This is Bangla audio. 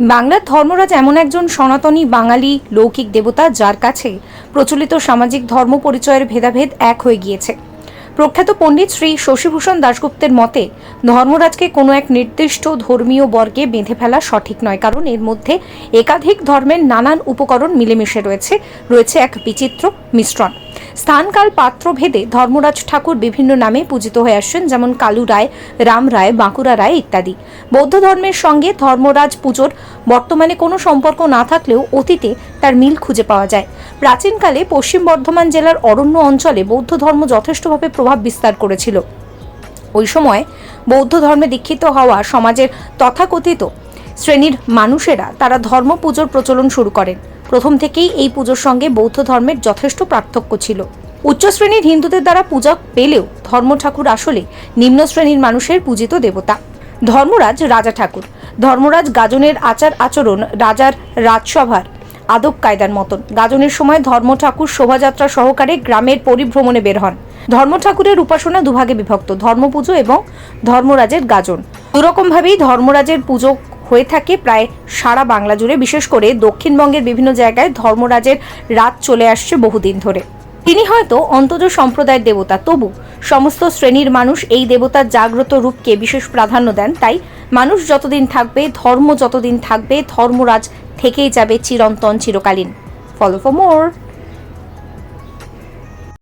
বাংলার ধর্মরাজ এমন একজন সনাতনী বাঙালি লৌকিক দেবতা যার কাছে প্রচলিত সামাজিক ধর্ম পরিচয়ের ভেদাভেদ এক হয়ে গিয়েছে। প্রখ্যাত পণ্ডিত শ্রী শশীভূষণ দাশগুপ্তের মতে, ধর্মরাজকে কোনো এক নির্দিষ্ট ধর্মীয় বর্গে বেঁধে ফেলা সঠিক নয়, কারণ এর মধ্যে একাধিক ধর্মের নানান উপকরণ মিলেমিশে রয়েছে রয়েছে এক বিচিত্র মিশ্রণ। স্থানকাল পাত্র ভেদে ধর্মরাজ ঠাকুর বিভিন্ন নামে পূজিত হয়ে আসছেন যেমন কালু রায়, রাম রায়, বাঁকুড়া রায় ইত্যাদি। বৌদ্ধ ধর্মের সঙ্গে ধর্মরাজ পুজোর বর্তমানে কোনো সম্পর্ক না থাকলেও অতীতে তার মিল খুঁজে পাওয়া যায়। প্রাচীনকালে পশ্চিম বর্ধমান জেলার অরণ্য অঞ্চলে বৌদ্ধ ধর্ম যথেষ্টভাবে প্রভাব বিস্তার করেছিল। ওই সময় বৌদ্ধ ধর্মে দীক্ষিত হওয়া সমাজের তথাকথিত শ্রেণির মানুষেরা তারা ধর্ম পুজোর প্রচলন শুরু করেন। প্রথম থেকেই এই পুজোর সঙ্গে বৌদ্ধ ধর্মের যথেষ্ট পার্থক্য ছিল। উচ্চ শ্রেণির হিন্দুদের দ্বারা পূজা পেলেও ধর্ম ঠাকুর আসলে নিম্ন শ্রেণির মানুষের পূজিত দেবতা। ধর্মরাজ রাজা ঠাকুর। ধর্মরাজ গাজনের আচার আচরণ রাজার রাজসভার আদব কায়দার মতন। গাজনের সময় ধর্ম ঠাকুর শোভাযাত্রা সহকারে গ্রামের পরিভ্রমণে বের হন। ধর্ম ঠাকুরের উপাসনা দুভাগে বিভক্ত, ধর্মপুজো এবং ধর্মরাজের গাজন। দুরকমভাবেই ধর্মরাজের পুজো হয়ে থাকে প্রায় সারা বাংলা জুড়ে, বিশেষ করে দক্ষিণবঙ্গের বিভিন্ন জায়গায় ধর্মরাজের রাত চলে আসছে বহুদিন ধরে। তিনি হয়তো অন্তজ সম্প্রদায়ের দেবতা, তবু সমস্ত শ্রেণির মানুষ এই দেবতার জাগ্রত রূপকে বিশেষ প্রাধান্য দেন। তাই মানুষ যতদিন থাকবে, ধর্ম যতদিন থাকবে, ধর্মরাজ থেকেই যাবে চিরন্তন, চিরকালীন। Follow for more